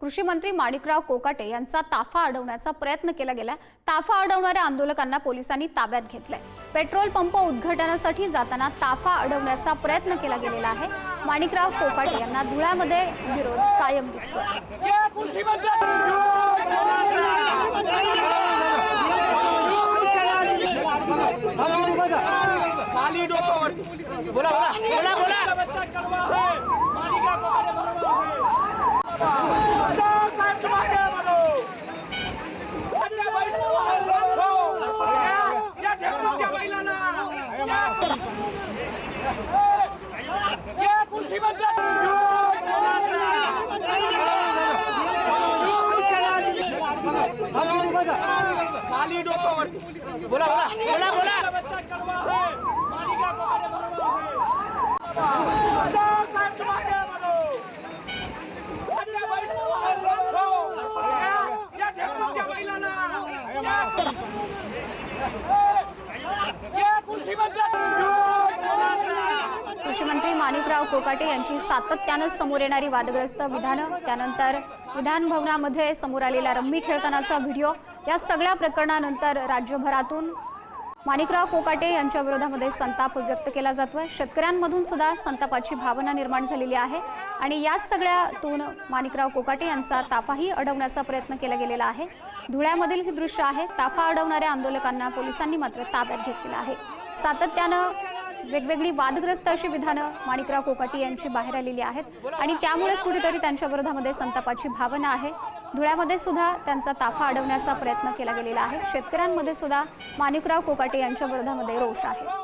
कृषी मंत्री माणिकराव कोकाटे यांचा ताफा अडवण्याचा प्रयत्न केला गेला ताफा अडवणाऱ्या आंदोलकांना पोलिसांनी ताब्यात घेतलंय. पेट्रोल पंप उद्घाटनासाठी जाताना ताफा अडवण्याचा प्रयत्न केला गेलेला आहे. माणिकराव कोकाटे यांना धुळ्यामध्ये विरोध कायम दिसतो ખાલી ડોકો બોલા બોલા બોલા બોલા माणिकराव कोकाटे यांची सातत्यानं समोर येणारी वादग्रस्त विधानं त्यानंतर विधान भवनामध्ये समोर आलेला रम्मी खेळतानाचा व्हिडिओ या सगळ्या प्रकरणानंतर राज्यभरातून माणिकराव कोकाटे यांच्या विरोधामध्ये संताप व्यक्त केला जातोय. शेतकऱ्यांमधून सुद्धा संतापाची भावना निर्माण झालेली आहे आणि याच सगळ्यातून माणिकराव कोकाटे यांचा ताफाही अडवण्याचा प्रयत्न केला गेलेला आहे. धुळ्यामधील हे दृश्य आहे ताफा अडवणाऱ्या आंदोलकांना पोलिसांनी मात्र ताब्यात घेतलेलं आहे. सातत्यानं वेगवेगळी वादग्रस्त अशी विधानं माणिकराव कोकाटी यांची बाहेर आलेली आहेत. आणि त्यामुळेच कुठेतरी त्यांच्या विरोधामध्ये संतापाची भावना आहे. धुळ्यामध्ये सुद्धा त्यांचा ताफा अडवण्याचा प्रयत्न केला गेलेला आहे. शेतकऱ्यांमध्ये सुद्धा माणिकराव कोकाटे यांच्या विरोधामध्ये रोष आहे.